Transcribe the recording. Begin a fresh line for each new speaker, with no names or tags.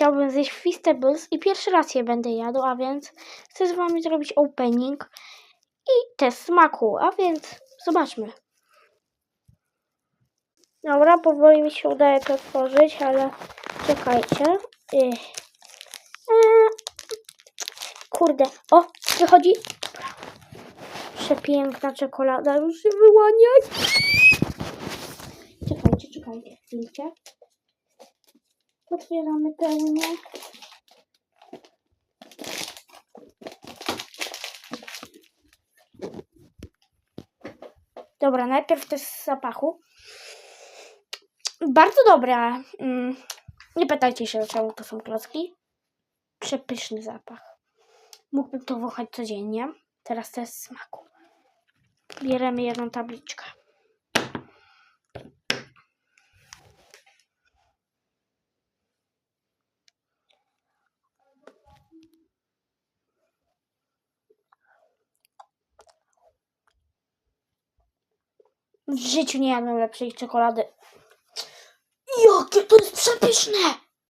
chciałbym zjeść Feastables i pierwszy raz je będę jadł, a więc chcę z wami zrobić opening i test smaku, a więc zobaczmy. Dobra, powoli mi się udaje to otworzyć, ale czekajcie. Eee, Kurde, o, wychodzi. Przepiękna czekolada, już się wyłania. Czekajcie, czekajcie chwilkę. Otwieramy pełnię. Dobra, najpierw test z zapachu. Bardzo dobra. Mm, Nie pytajcie się, czemu to są klocki. Przepyszny zapach. Mógłbym to wąchać codziennie. Teraz test smaku. Bierzemy jedną tabliczkę. W życiu nie jadłem lepszej czekolady. Jakie to jest przepyszne!